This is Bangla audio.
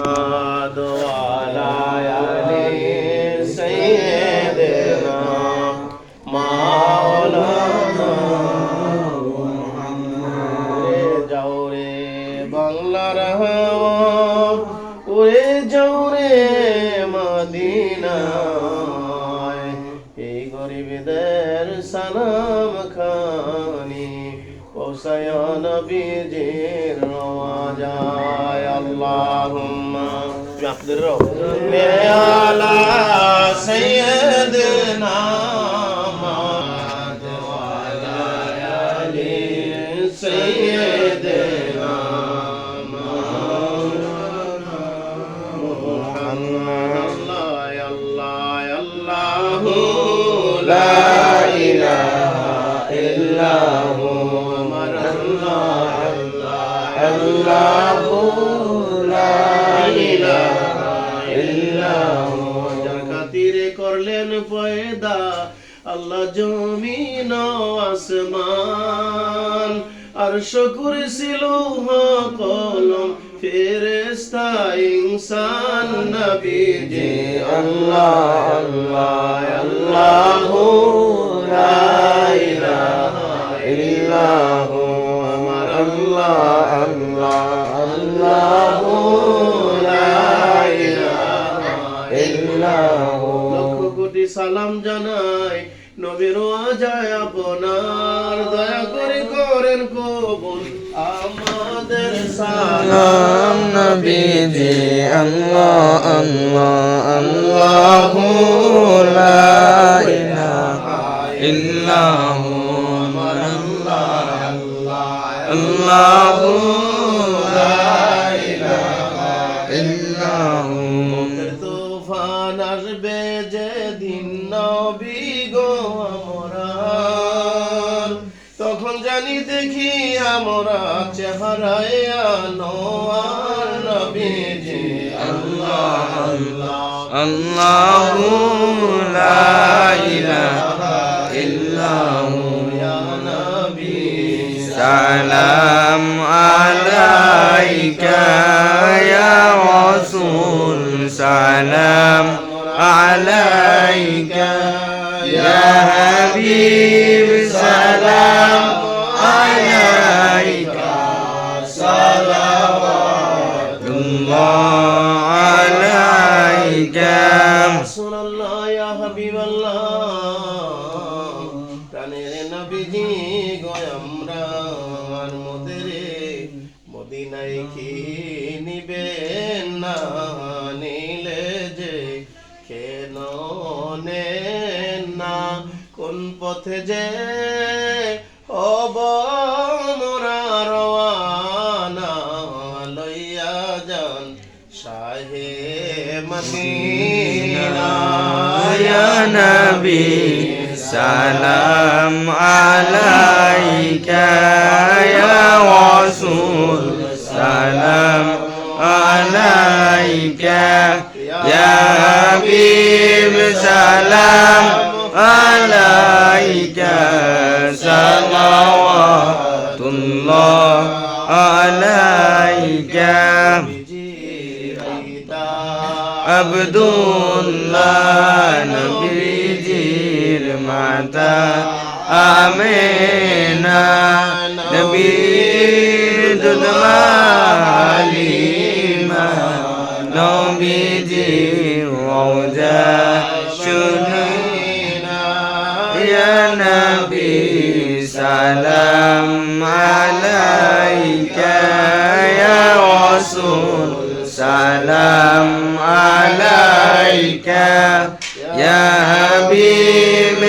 محمد وعلى آل سيدنا مولانا উড়ে যাও রে বাংলার হাওয়া উড়ে যাও রে মদিনায় এই গরিবদের সালাম খানি পৌঁছায় নবীজির রওয়াজায় আল্লাহুম্মা। আপনাদের ওয়া আলা সাইয়্যিদিনা মুহাম্মদ আল্লাহ আল্লাহ আল্লাহু জমিন আসমান। আর শুকুর ছিল কলম ফেরেস্তা ইনসান নবীজি আল্লাহ আল্লাহ, আল্লাহু লা ইলাহা ইল্লাহু, আমার আল্লাহ আল্লাহ, আল্লাহু লা ইলাহা ইল্লাহু। সালাম জানাই নবীর যায় আপনার দয়া করে করেন কবুল। আমাদের সালাম নবীজি আল্লাহ আল্লাহ আল্লাহু জানি দেখি আমরা চেহারায় আনোয়ার নবীজি। আল্লাহ আল্লাহ। আল্লাহু লা ইলাহা ইল্লাহু ইয়া নবী সালাম আলাইকা ইয়া রাসূল, সালাম আলাইকা ইয়া হাবিব, সালাম হাবিবাল্লাহ প্রাণের নবীজি গো আমরা মোদেরে মদিনায় কি নিবেন না নিলে যে কেন না? কোন পথে যে হব شاہ مدینہ سلام عليك يا رسول سلام عليك يا حبيب سلام عليك صلوات الله عليك আব্দুল্লাহ নবীজির মাতা আমেনা নবীর দুধমালিমা নবীজি ওজা শুনিনা ইয়া নবী সালাম। রাসূল সালাম আলাইকা ইয়া হাবিব